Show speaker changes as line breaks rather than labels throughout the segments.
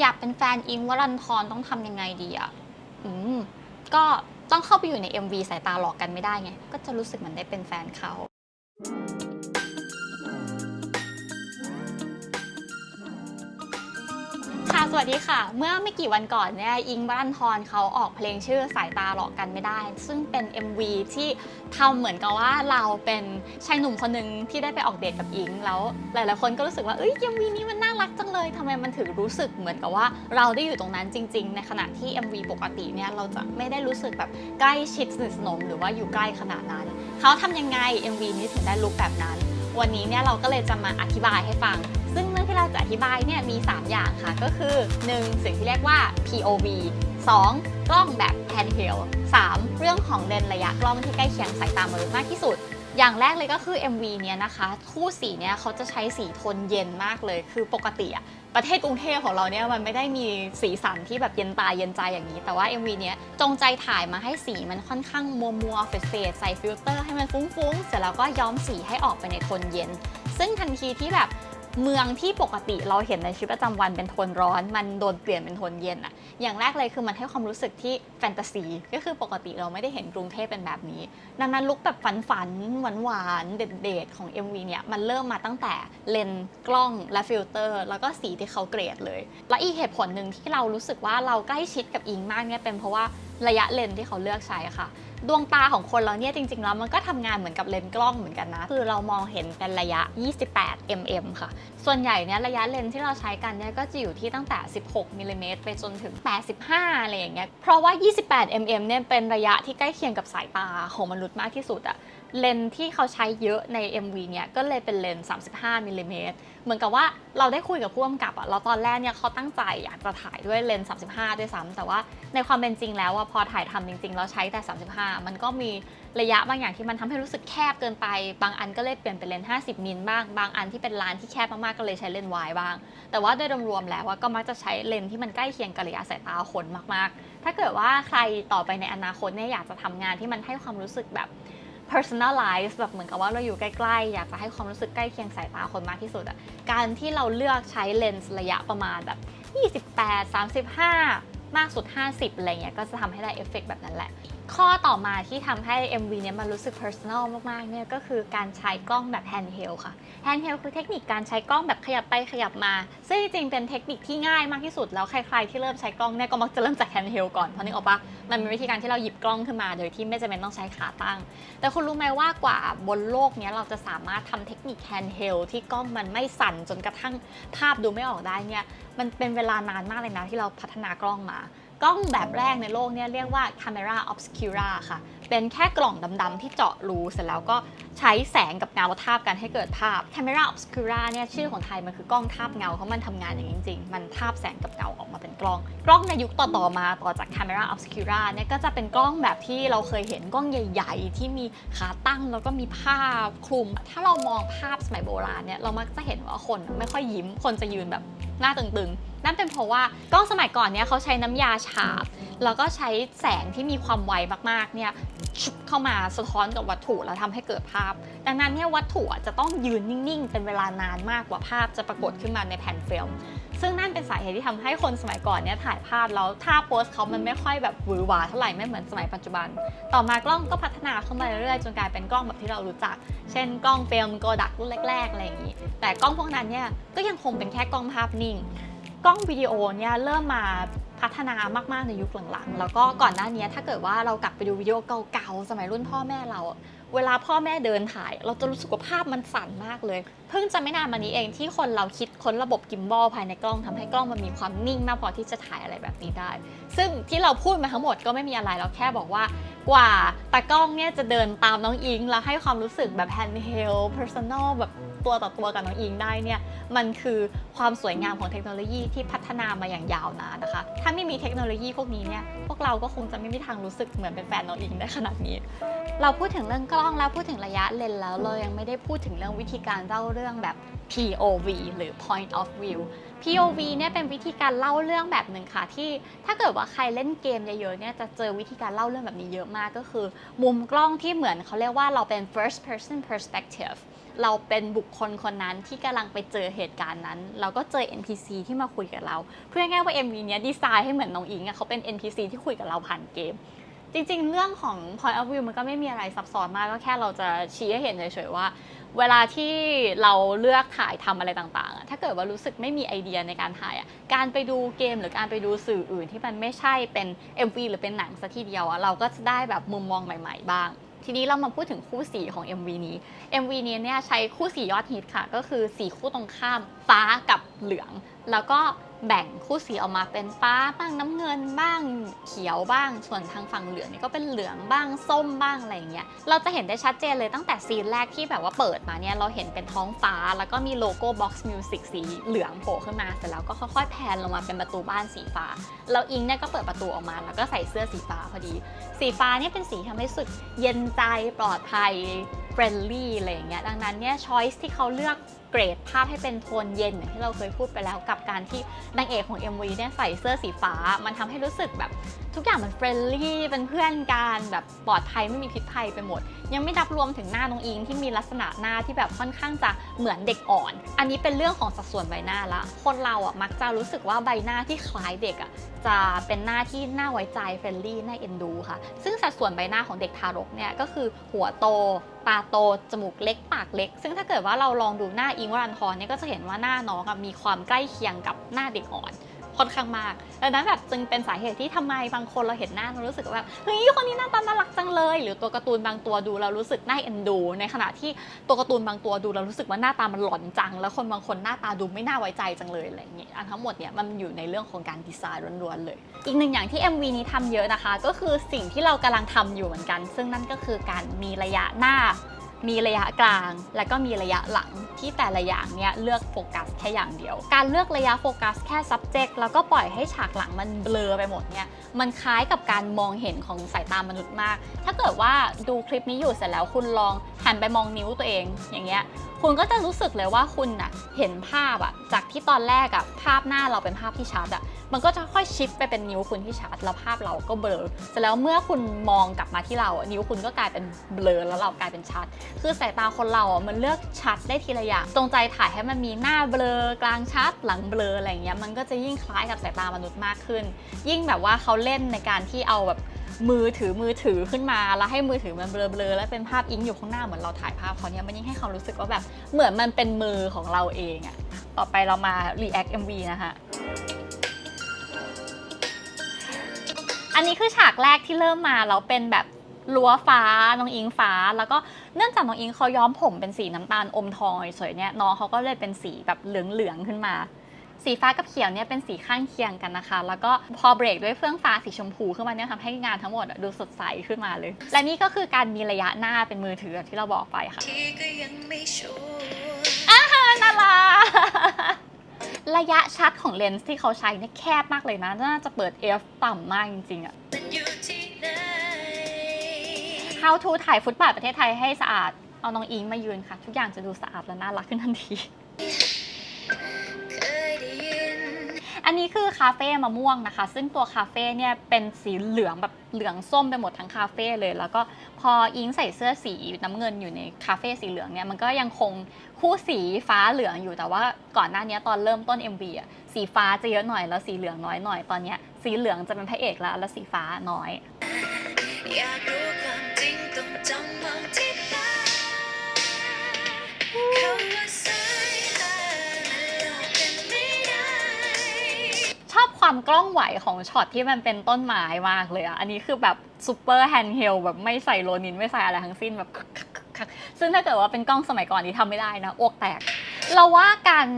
อยากเป็นแฟนอิงค์วรันทรต้องทำยังไงดีอะอืมก็ต้องเข้าไปอยู่ใน MV สายตาหลอกกันไม่ได้ไง ก็จะรู้สึกเหมือนได้เป็นแฟนเขาค่ะ สวัสดีค่ะ เมื่อไม่กี่วันก่อนเนี่ยอิงค์วรันทรเขาออกเพลงชื่อสายตาหลอกกันไม่ได้ ซึ่งเป็น MV ที่ทำเหมือนกับว่าเราเป็นชายหนุ่มคนหนึ่งที่ได้ไปออกเดทกับอิง แล้วหลาย ๆ คนก็รู้สึกว่าเอ้ย MV นี้มันน่ารักจังเลยทำไมมันถึงรู้สึกเหมือนกับว่าเราได้อยู่ตรงนั้นจริง ๆ ในขณะที่ MV ปกติเนี่ยเราจะไม่ได้รู้สึกแบบใกล้ชิดสนิทสนมหรือว่าอยู่ใกล้ขนาดนั้นเขาทำยังไง MV นี้ถึงได้ลุกแบบนั้น วันนี้เนี่ยเราก็เลยจะมาอธิบายให้ฟัง ซึ่งเรื่องที่เราจะอธิบายเนี่ยมี 3 อย่างค่ะ ก็คือ 1. สิ่งที่เรียกว่า POV 2. กล้องแบบ handheld 3. เรื่องของเลนส์ระยะกล้องที่ใกล้เคียงสายตามนุษย์มากที่สุด อย่างแรกเลยก็คือ MV เนี่ยนะคะ คู่สีเนี่ยเขาจะใช้สีโทนเย็นมากเลย คือปกติอะประเทศกรุงเทพของเราเนี่ยมันไม่ได้มีสีสันที่แบบเย็นตาเย็นใจอย่างนี้ แต่ว่า MV เนี้ยจงใจถ่ายมาให้สีมันค่อนข้างมัวมัวเฟดเฟดใส่ฟิลเตอร์ให้มันฟุ้งๆ เสร็จแล้วก็ย้อมสีให้ออกไปในโทนเย็น ซึ่งทันทีที่แบบ เมืองที่ปกติเราเห็นในชีวิตประจำวันเป็นโทนร้อน มันโดนเปลี่ยนเป็นโทนเย็นอะอย่างแรกเลยคือมันให้ความรู้สึกที่แฟนตาซี ก็คือปกติเราไม่ได้เห็นกรุงเทพเป็นแบบนี้ ดังนั้นลุคแบบฝันฝันหวานหวานๆเด็ดๆของ MV เนี่ยมันเริ่มมาตั้งแต่เลนส์กล้องและฟิลเตอร์ แล้วก็สีที่เขาเกรดเลย และอีกเหตุผลหนึ่งที่เรารู้สึกว่าเราใกล้ชิดกับอิงมากเนี่ยเป็นเพราะว่าระยะเลนที่เขาเลือกใช้ค่ะ ดวงตาของคนเราเนี่ยจริงๆแล้วมันก็ทำงานเหมือนกับเลนส์กล้องเหมือนกันนะ คือเรามองเห็นเป็นระยะ 28 mm ค่ะ ส่วนใหญ่เนี่ยระยะเลนส์ที่เราใช้กันเนี่ยก็จะอยู่ที่ตั้งแต่ 16มิลลิเมตรไปจนถึง 85อะไรอย่างเงี้ยเพราะว่า 28 mm เนี่ยเป็นระยะที่ใกล้เคียงกับสายตาของมนุษย์มากที่สุดอะ เลนที่เขาใช้เยอะใน MV เนี่ยก็เลยเป็นเลนส์35มิลลิเมตรเหมือนกับว่าเราได้คุยกับผู้กำกับอะเราตอนแรกเนี่ยเขาตั้งใจอยากจะถ่ายด้วยเลนส์35 ด้วยซ้ำแต่ว่าในความเป็นจริงแล้วอะพอถ่ายทำจริงๆ เราใช้แต่ 35 มันก็มีระยะบางอย่างที่มันทำให้รู้สึกแคบเกินไป บางอันก็เลยเปลี่ยนเป็นเลนส์50 มิลบ้าง บางอันที่เป็นร้านที่แคบมากๆ ก็เลยใช้เลนวายบ้าง แต่ว่าโดยรวมๆแล้วอะก็มักจะใช้เลนที่มันใกล้เคียงกับระยะสายตาคนมากๆ ถ้าเกิดว่าใครต่อไปในอนาคตเนี่ยอยากจะทำงานที่มันให้ความรู้สึกแบบ personalize แบบเหมือนกับว่าเราอยู่ใกล้ๆ อยากจะให้ความรู้สึกใกล้เคียงสายตาคนมากที่สุดอะการที่เราเลือกใช้เลนส์ระยะประมาณแบบ 28 35 มากสุด 50 อะไรเงี้ยก็จะทำให้ได้เอฟเฟกต์แบบนั้นแหละ ข้อต่อมาที่ทำให้ MV เนี้ยมันรู้สึก personal มากๆเนี่ยก็คือการใช้กล้องแบบ handheld ค่ะ handheld คือเทคนิคการใช้กล้องแบบขยับไปขยับมา ซึ่งจริงๆเป็นเทคนิคที่ง่ายมากที่สุดแล้วใครๆที่เริ่มใช้กล้องเนี่ยก็มักจะเริ่มจาก handheld ก่อนเพราะนึกออกปะมันเป็นวิธีการที่เราหยิบกล้องขึ้นมา โดยที่ไม่จำเป็นต้องใช้ขาตั้ง แต่คุณรู้ไหมว่ากว่าบนโลกเนี้ยเราจะสามารถทำเทคนิค handheld ที่กล้องมันไม่สั่นจนกระทั่งภาพดูไม่ออกได้เนี่ยมันเป็นเวลานานมากเลยนะที่เราพัฒนากล้องมา กล้องแบบแรกในโลกเนี่ยเรียกว่า camera obscura ค่ะ เป็นแค่กล่องดำๆที่เจาะรูเสร็จแล้วก็ใช้แสงกับเงาทาบกันให้เกิดภาพ camera obscura เนี่ยชื่อของไทยมันคือกล้องทาบเงาเพราะมันทำงานอย่างจริง ๆ มันทาบแสงกับเงาออกมาเป็นกล้อง กล้องในยุคต่อๆมาต่อจาก camera obscura เนี่ยก็จะเป็นกล้องแบบที่เราเคยเห็นกล้องใหญ่ ๆ ที่มีขาตั้งแล้วก็มีผ้าคลุม ถ้าเรามองภาพสมัยโบราณเนี่ยเรามักจะเห็นว่าคนไม่ค่อยยิ้มคนจะยืนแบบหน้าตึงๆ นั่นเป็นเพราะว่ากล้องสมัยก่อนเนี่ยเขาใช้น้ำยาฉาบ แล้วก็ใช้แสงที่มีความไวมากๆเนี่ยชุบเข้ามาสะท้อนกับวัตถุแล้วทำให้เกิดภาพ ดังนั้นเนี่ยวัตถุจะต้องยืนนิ่งๆ เป็นเวลานานมากกว่าภาพจะปรากฏขึ้นมาในแผ่นฟิล์มซึ่งนั่นเป็นสาเหตุที่ทำให้คนสมัยก่อนเนี่ยถ่ายภาพแล้วท่าโพสเขามันไม่ค่อยแบบหวือหวาเท่าไหร่ไม่เหมือนสมัยปัจจุบัน ต่อมากล้องก็พัฒนาเข้ามาเรื่อยๆจนกลายเป็นกล้องแบบที่เรารู้จัก เช่นกล้องฟิล์มโกดักรุ่นแรกๆอะไรอย่างนี้ แต่กล้องพวกนั้นเนี่ยก็ยังคงเป็นแค่กล้องภาพนิ่ง กล้องวิดีโอเนี่ยเริ่มมาพัฒนามากๆในยุคหลังๆ แล้วก็ก่อนหน้านี้ถ้าเกิดว่าเรากลับไปดูวิดีโอเก่าๆ สมัยรุ่นพ่อแม่เรา เวลาพ่อแม่เดินถ่าย เราจะรู้สึกว่าภาพมันสั่นมากเลย เพิ่งจะไม่นานมานี้เองที่คนเราคิดค้นระบบกิมบอลภายในกล้องทำให้กล้องมันมีความนิ่งมากพอที่จะถ่ายอะไรแบบนี้ได้ ซึ่งที่เราพูดมาทั้งหมดก็ไม่มีอะไรเราแค่บอกว่ากว่าตากล้องเนี่ยจะเดินตามน้องอิงแล้วให้ความรู้สึกแบบ handheld personal แบบ ตัวต่อตัวกับน้องอิงได้เนี่ยมันคือความสวยงามของเทคโนโลยีที่พัฒนามาอย่างยาวนานนะคะ ถ้าไม่มีเทคโนโลยีพวกนี้เนี่ยพวกเราก็คงจะไม่มีทางรู้สึกเหมือนเป็นแฟนน้องอิงได้ขนาดนี้ เราพูดถึงเรื่องกล้องแล้วพูดถึงระยะเลนแล้วเรายังไม่ได้พูดถึงเรื่องวิธีการเล่าเรื่องแบบ POV หรือ point of view POV เนี่ยเป็นวิธีการเล่าเรื่องแบบหนึ่งค่ะที่ ถ้าเกิดว่าใครเล่นเกมเยอะๆเนี่ยจะเจอวิธีการเล่าเรื่องแบบนี้เยอะมากก็คือ มุมกล้องที่เหมือนเขาเรียกว่าเราเป็น first person perspective เราเป็นบุคคลคนนั้นที่กำลังไปเจอเหตุการณ์นั้น เราก็เจอ NPC ที่มาคุยกับเรา เพื่อง่ายว่า MV เนี้ยดีไซน์ให้เหมือนน้องอิงอะเขาเป็น NPC ที่คุยกับเราผ่านเกม จริงๆ เรื่องของ point of view มันก็ไม่มีอะไรซับซ้อนมากก็แค่เราจะชี้ให้เห็นเฉยๆว่า เวลาที่เราเลือกถ่ายทำอะไรต่างๆอะถ้าเกิดว่ารู้สึกไม่มีไอเดียในการถ่ายอะการไปดูเกมหรือการไปดูสื่ออื่นที่มันไม่ใช่เป็น MV หรือเป็นหนังซะทีเดียวอะเราก็จะได้แบบมุมมองใหม่ ๆ บ้าง ทีนี้เรามาพูดถึงคู่สีของ MV นี้ MV นี้เนี่ยใช้คู่สียอดฮิตค่ะ ก็คือสีคู่ตรงข้ามฟ้ากับเหลือง แล้วก็ แบ่งคู่สีออกมาเป็นฟ้าบ้างน้ำเงินบ้างเขียวบ้าง ส่วนทางฝั่งเหลืองนี่ก็เป็นเหลืองบ้างส้มบ้างอะไรเงี้ยเราจะเห็นได้ชัดเจนเลยตั้งแต่ซีนแรกที่แบบว่าเปิดมาเนี่ยเราเห็นเป็นท้องฟ้า แล้วก็มีโลโก้ Box Music สีเหลืองโผล่ขึ้นมาเสร็จแล้วก็ค่อยๆแพนลงมาเป็นประตูบ้านสีฟ้าแล้วอิงเนี่ยก็เปิดประตูออกมา แล้วก็ใส่เสื้อสีฟ้าพอดี สีฟ้าเนี่ยเป็นสีทำให้สึกเย็นใจปลอดภัยเฟรนลี่อะไรอย่างเงี้ยดังนั้นเนี่ยช้อยส์ที่เขาเลือก เกรดภาพให้เป็นโทนเย็นอย่างที่เราเคยพูดไปแล้วกับการที่นางเอกของ MV เนี่ยใส่เสื้อสีฟ้า มันทำให้รู้สึกแบบทุกอย่างมันเฟรนลี่เป็นเพื่อนกันแบบปลอดภัยไม่มีพิษภัยไปหมด ยังไม่นับรวมถึงหน้าน้องอิงที่มีลักษณะหน้าที่แบบค่อนข้างจะเหมือนเด็กอ่อน อันนี้เป็นเรื่องของสัดส่วนใบหน้าละ คนเราอะมักจะรู้สึกว่าใบหน้าที่คล้ายเด็กอะจะเป็นหน้าที่น่าไว้ใจเฟรนลี่น่าเอ็นดูค่ะ ซึ่งสัดส่วนใบหน้าของเด็กทารกเนี่ยก็คือหัวโต ตาโตจมูกเล็กปากเล็ก ซึ่งถ้าเกิดว่าเราลองดูหน้าอิงวรันทรเนี่ยก็จะเห็นว่าหน้าน้องมีความใกล้เคียงกับหน้าเด็กอ่อน ค่อนข้างมากดังนั้นแบบจึงเป็นสาเหตุที่ทำไมบางคนเราเห็นหน้าเรารู้สึกว่าแบบเฮ้ยคนนี้หน้าตาน่ารักจังเลย หรือตัวการ์ตูนบางตัวดูเรารู้สึกน่าเอ็นดู ในขณะที่ตัวการ์ตูนบางตัวดูเรารู้สึกว่าหน้าตามันหลอนจัง แล้วคนบางคนหน้าตาดูไม่น่าไว้ใจจังเลยอะไรอย่างเงี้ยอันทั้งหมดเนี่ยมันอยู่ในเรื่องของการดีไซน์ล้วนๆเลย อีกหนึ่งอย่างที่ MV นี้ทำเยอะนะคะ ก็คือสิ่งที่เรากำลังทำอยู่เหมือนกัน ซึ่งนั่นก็คือการมีระยะหน้า มีระยะกลาง และก็มีระยะหลังที่แต่ละอย่างเนี่ยเลือกโฟกัสแค่อย่างเดียว การเลือกระยะโฟกัสแค่ subject แล้วก็ปล่อยให้ฉากหลังมันเบลอไปหมดเนี่ยมันคล้ายกับการมองเห็นของสายตามนุษย์มาก ถ้าเกิดว่าดูคลิปนี้อยู่เสร็จแล้วคุณลองหันไปมองนิ้วตัวเองอย่างเงี้ย คุณก็จะรู้สึกเลยว่าคุณน่ะเห็นภาพอะจากที่ตอนแรกอะภาพหน้าเราเป็นภาพที่ชัดอะมันก็จะค่อยชิฟไปเป็นนิ้วคุณที่ชัดแล้วภาพเราก็เบลอเสร็จแล้วเมื่อคุณมองกลับมาที่เราอะนิ้วคุณก็กลายเป็นเบลอแล้วเรากลายเป็นชัด คือสายตาคนเราอะมันเลือกชัดได้ทีละอย่างจงใจถ่ายให้มันมีหน้าเบลอกลางชัดหลังเบลออะไรอย่างเงี้ยมันก็จะยิ่งคล้ายกับสายตามนุษย์มากขึ้น ยิ่งแบบว่าเขาเล่นในการที่เอาแบบ มือถือมือถือขึ้นมา แล้วให้มือถือมันเบลอๆแล้วเป็นภาพอิงอยู่ข้างหน้าเหมือนเราถ่ายภาพเขาเนี่ยมันยิ่งให้ความรู้สึกว่าแบบเหมือนมันเป็นมือของเราเองอะต่อไปเรามา react MV นะคะอันนี้คือฉากแรกที่เริ่มมาแล้วเป็นแบบรั้วฟ้าน้องอิงฟ้า แล้วก็เนื่องจากน้องอิงเขาย้อมผมเป็นสีน้ำตาลอมทองเฉยๆเนี่ยน้องเขาก็เลยเป็นสีแบบเหลืองๆขึ้นมา สีฟ้ากับเขียวเนี่ยเป็นสีข้างเคียงกันนะคะ แล้วก็พอเบรกด้วยเฟื่องฟ้าสีชมพูขึ้นมาเนี่ยทำให้งานทั้งหมดอะดูสดใสขึ้นมาเลย และนี่ก็คือการมีระยะหน้าเป็นมือถือที่เราบอกไปค่ะ
ที่ก็ยังไม่ชัวร์
น่ารักระยะชัดของเลนส์ที่เขาใช้เนี่ยแคบมากเลยนะ น่าจะเปิด f ต่ำมากจริงๆอะ
มันอยู่ที่ไหน
How to ถ่ายฟุตบาทประเทศไทยให้สะอาด เอาน้องอิงมายืนค่ะ ทุกอย่างจะดูสะอาดและน่ารักขึ้นทันที
น
นี้คือคาเฟ่มะม่วงนะคะ ซึ่งตัวคาเฟ่เนี่ยเป็นสีเหลืองแบบเหลืองส้มไปหมดทั้งคาเฟ่เลย แล้วก็พออิงใส่เสื้อสีน้ำเงินอยู่ในคาเฟ่สีเหลืองเนี่ยมันก็ยังคงคู่สีฟ้าเหลืองอยู่แต่ว่าก่อนหน้านี้ตอนเริ่มต้น MV อะสีฟ้าจะเยอะหน่อยแล้วสีเหลืองน้อยหน่อยตอนเนี้ยสีเหลืองจะเป็นพระเอกแล้วแล้วสีฟ้าน้อย
อยากรู้ความจริงต้องจ้องมองที่ตาคำว่า
ความกล้องไหวของช็อตที่มันเป็นต้นไม้มากเลยอะอันนี้คือแบบซูเปอร์แฮนด์เฮลแบบไม่ใส่โลนินไม่ใส่อะไรทั้งสิ้นแบบซึ่งถ้าเกิดว่าเป็นกล้องสมัยก่อนนี้ทำไม่ได้นะอ้วกแตก เราว่าการ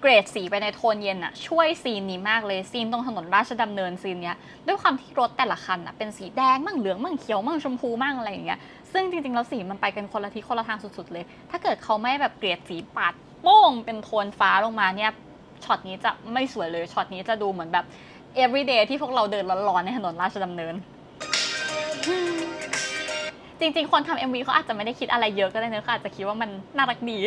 เกรดสีไปในโทนเย็นอะช่วยซีนนี้มากเลยซีนตรงถนนราชดำเนินซีนเนี้ยด้วยความที่รถแต่ละคันอะเป็นสีแดงมั่งเหลืองมั่งเขียวมั่งชมพูมั่งอะไรอย่างเงี้ยซึ่งจริงๆแล้วสีมันไปกันคนละทิศคนละทางสุดๆเลย ถ้าเกิดเขาไม่แบบเกรดสีปัดโป้งเป็นโทนฟ้าลงมาเนี่ย ช็อตนี้จะไม่สวยเลยช็อตนี้จะดูเหมือนแบบ everyday ที่พวกเราเดินร้อนๆในถนนราชดำเนิน จริงๆ คนทำ MV เขาอาจจะไม่ได้คิดอะไรเยอะก็ได้นะเขาอาจจะคิดว่ามันน่ารักดี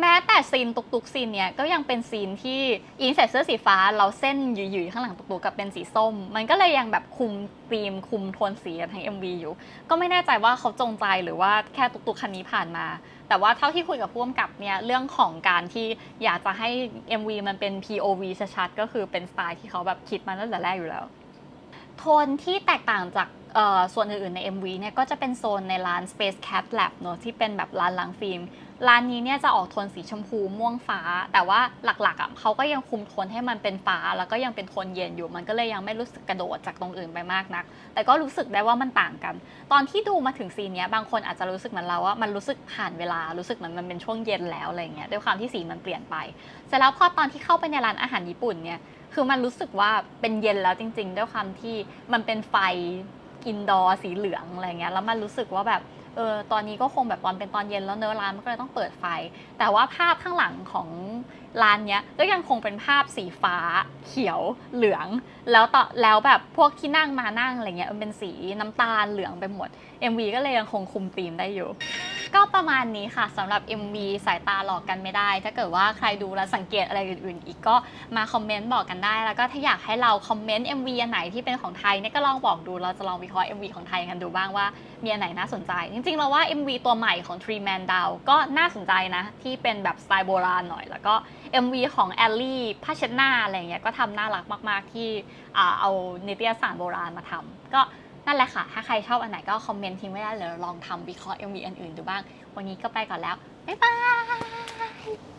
แม้แต่ซีนตุกๆซีนเนี้ยก็ยังเป็นซีนที่อิงใส่เสื้อสีฟ้าเราเส้นหยุยๆข้างหลังตุกๆกับเป็นสีส้ม มันก็เลยยังแบบคุมธีมคุมโทนสีกันทั้ง MV อยู่ ก็ไม่แน่ใจว่าเขาจงใจหรือว่าแค่ตุกๆคันนี้ผ่านมา แต่ว่าเท่าที่คุยกับผู้กำกับเนี่ยเรื่องของการที่อยากจะให้ MV มันเป็น POV ชัดๆก็คือเป็นสไตล์ที่เขาแบบคิดมาตั้งแต่แรกอยู่แล้ว โทนที่แตกต่างจาก ส่วนอื่นๆใน MV เนี่ยก็จะเป็นโซนในร้าน Space Cat Lab เนอะที่เป็นแบบร้านล้างฟิล์ม ร้านนี้เนี่ยจะออกโทนสีชมพูม่วงฟ้า แต่ว่าหลักๆอะเขาก็ยังคุมโทนให้มันเป็นฟ้า แล้วก็ยังเป็นโทนเย็นอยู่ มันก็เลยยังไม่รู้สึกกระโดดจากตรงอื่นไปมากนัก แต่ก็รู้สึกได้ว่ามันต่างกัน ตอนที่ดูมาถึงซีนเนี้ยบางคนอาจจะรู้สึกเหมือนเราว่ามันรู้สึกผ่านเวลา รู้สึกเหมือนมันเป็นช่วงเย็นแล้วอะไรเงี้ย ด้วยความที่สีมันเปลี่ยนไป เสร็จแล้วพอตอนที่เข้าไปในร้านอาหารญี่ปุ่นเนี่ย คือมันรู้สึกว่าเป็นเย็นแล้วจริง ๆ ด้วยความที่มันเป็นไฟ อินดอร์สีเหลืองอะไรเงี้ยแล้วมันรู้สึกว่าแบบเออตอนนี้ก็คงแบบตอนเป็นตอนเย็นแล้วเนื้อร้านมันก็เลยต้องเปิดไฟ แต่ว่าภาพข้างหลังของร้านเนี้ยก็ยังคงเป็นภาพสีฟ้า เขียวเหลือง แล้วต่อแล้วแบบพวกที่นั่งมานั่งอะไรเงี้ยมันเป็นสีน้ำตาลเหลืองไปหมด MV ก็เลยยังคงคุมธีมได้อยู่ ก็ประมาณนี้ค่ะสำหรับ MV สายตาหลอกกันไม่ได้ ถ้าเกิดว่าใครดูแล้วสังเกตอะไรอื่นๆ อีกก็มาคอมเมนต์บอกกันได้ แล้วก็ถ้าอยากให้เราคอมเมนต์ MV อันไหนที่เป็นของไทยเนี่ยก็ลองบอกดูเราจะลองวิเคราะห์ MV ของไทยกันดูบ้างว่ามีอันไหนน่าสนใจ จริงๆเราว่า MV ตัวใหม่ของ Tree Man Down ก็น่าสนใจนะ ที่เป็นแบบสไตล์โบราณหน่อย แล้วก็ MV ของแอลลี่ผ้าเช็ดหน้าอะไรเงี้ยก็ทำน่ารักมาก ๆ ที่อ่าเอานิตยสารโบราณมาทำก็ นั่นแหละค่ะ ถ้าใครชอบอันไหนก็คอมเมนต์ทิ้งไว้ได้เลยลองทำวิเคราะห์ MV อันอื่นดูบ้าง วันนี้ก็ไปก่อนแล้ว บ๊ายบาย